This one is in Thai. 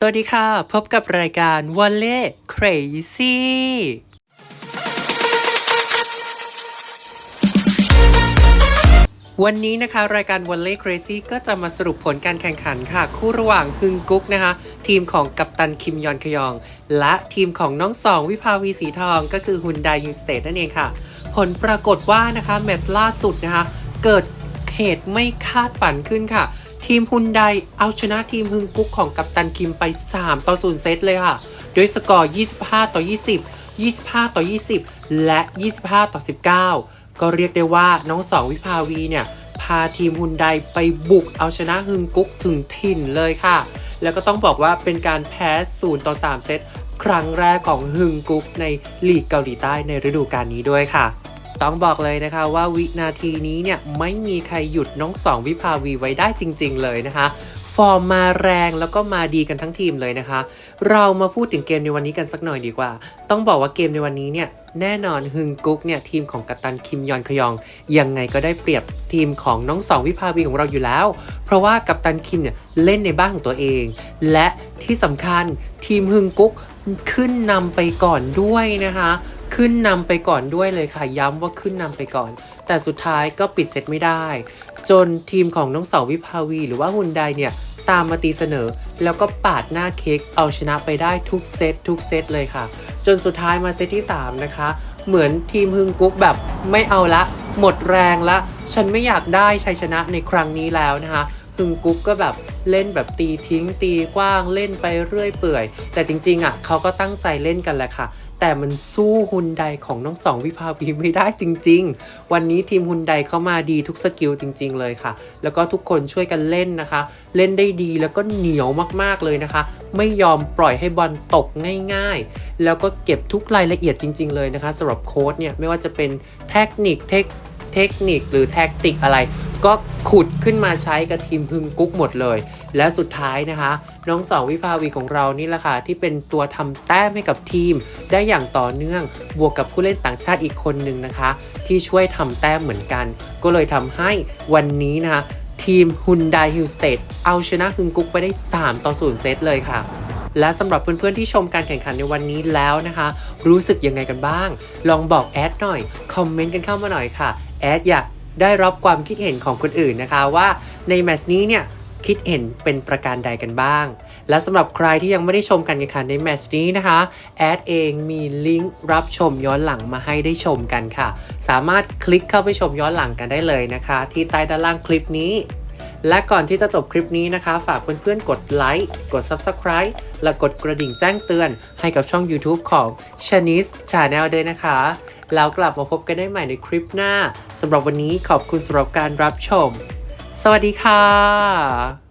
สวัสดีค่ะ พบกับรายการ w a l l e Crazy วันนี้นะคะ รายการ w a l l e Crazy ก็จะมาสรุปผลการแข่งขันค่ะ คู่ระหว่างฮึงกุ๊กนะคะ ทีมของกัปตันคิมยอนคยอง และทีมของน้องสองวิภาวีสีทอง ก็คือฮุนไดยูสเตทนั่นเองค่ะ ผลปรากฏว่านะคะแมตช์ล่าสุดนะคะ เกิดเหตุไม่คาดฝันขึ้นค่ะ ทีมฮุนไดเอาชนะทีมฮึงกุ๊กของกัปตันคิมไป 3 ต่อ 0 เซตเลยค่ะ โดยสกอร์ 25 ต่อ 20 25 ต่อ 20 และ 25 ต่อ 19 ก็เรียกได้ว่าน้องสองวิภาวีเนี่ย พาทีมฮุนไดไปบุกเอาชนะฮึงกุ๊กถึงถิ่นเลยค่ะ แล้วก็ต้องบอกว่าเป็นการแพ้ 0 ต่อ 3 เซตครั้งแรกของฮึงกุ๊กในลีกเกาหลีใต้ในฤดูกาลนี้ด้วยค่ะ ต้องบอกเลยนะคะว่าวินาทีนี้เนี่ยไม่มีใครหยุดน้องสองวิภาวีไว้ได้จริง ๆ เลยนะคะฟอร์มมาแรงแล้วก็มาดีกันทั้งทีมเลยนะคะ เรามาพูดถึงเกมในวันนี้กันสักหน่อยดีกว่า ต้องบอกว่าเกมในวันนี้เนี่ยแน่นอนฮึงกุ๊กเนี่ยทีมของกัปตันคิมยอนคยอง ยังไงก็ได้เปรียบทีมของน้องสองวิภาวีของเราอยู่แล้ว เพราะว่ากัปตันคิมเนี่ยเล่นในบ้านของตัวเอง และที่สำคัญทีมฮึงกุ๊กขึ้นนำไปก่อนด้วยนะคะ ขึ้นนำไปก่อนด้วยเลยค่ะ ย้ำว่าขึ้นนำไปก่อน แต่สุดท้ายก็ปิดเซตไม่ได้ จนทีมของน้องสาววิภาวี หรือว่าฮุนไดเนี่ยตามมาตีเสนอ แล้วก็ปาดหน้าเค้กเอาชนะไปได้ทุกเซตทุกเซตเลยค่ะ จนสุดท้ายมาเซตที่ 3 นะคะ เหมือนทีมฮึงกุ๊กแบบไม่เอาละ หมดแรงละ ฉันไม่อยากได้ชัยชนะในครั้งนี้แล้วนะคะ ฮึงกุ๊กก็แบบเล่นแบบตีทิ้ง ตีกว้างเล่นไปเรื่อยเปื่อย แต่จริงๆอะเขาก็ตั้งใจเล่นกันแหละค่ะแต่มันสู้ฮุนไดของน้องสองวิภาวีไม่ได้จริง ๆ วันนี้ทีมฮุนไดเข้ามาดีทุกสกิลจริง ๆ เลยค่ะ แล้วก็ทุกคนช่วยกันเล่นนะคะ เล่นได้ดีแล้วก็เหนียวมากๆเลยนะคะ ไม่ยอมปล่อยให้บอลตกง่าย ๆ แล้วก็เก็บทุกรายละเอียดจริง ๆ เลยนะคะสำหรับโค้ดเนี่ยไม่ว่าจะเป็นเทคนิคเทคเทคนิคหรือแท็กติกอะไร ก็ขุดขึ้นมาใช้กับทีมฮึงกุ๊กหมดเลย และสุดท้ายนะคะ น้องสองวิภาวีของเรานี่แหละค่ะที่เป็นตัวทำแต้มให้กับทีม ได้อย่างต่อเนื่องบวกกับผู้เล่นต่างชาติอีกคนหนึ่งนะคะ ที่ช่วยทำแต้มเหมือนกัน ก็เลยทำให้วันนี้นะคะ ทีมฮุนไดฮิลสเต e เอาชนะฮึงกุ๊กไปได้ 3 ต่อ0เซตเลยค่ะและสำหรับเพื่อนๆที่ชมการแข่งขันในวันนี้แล้วนะคะ รู้สึกยังไงกันบ้าง ลองบอกแอดหน่อย คอมเมนต์กันเข้ามาหน่อยค่ะ แอดอยาก ได้รับความคิดเห็นของคนอื่นนะคะว่าในแมตช์นี้เนี่ยคิดเห็นเป็นประการใดกันบ้าง และสำหรับใครที่ยังไม่ได้ชมการแข่งขันในแมตช์นี้นะคะ แอดเองมีลิงก์รับชมย้อนหลังมาให้ได้ชมกันค่ะ สามารถคลิกเข้าไปชมย้อนหลังกันได้เลยนะคะ ที่ใต้ด้านล่างคลิปนี้ และก่อนที่จะจบคลิปนี้นะคะ ฝากเพื่อนๆ กดไลค์กด Subscribe และกดกระดิ่งแจ้งเตือนให้กับช่อง YouTube ของ Chinese Channel ด้วยนะคะ แล้วกลับมาพบกันได้ใหม่ในคลิปหน้าสำหรับวันนี้ขอบคุณสำหรับการรับชม สวัสดีค่ะ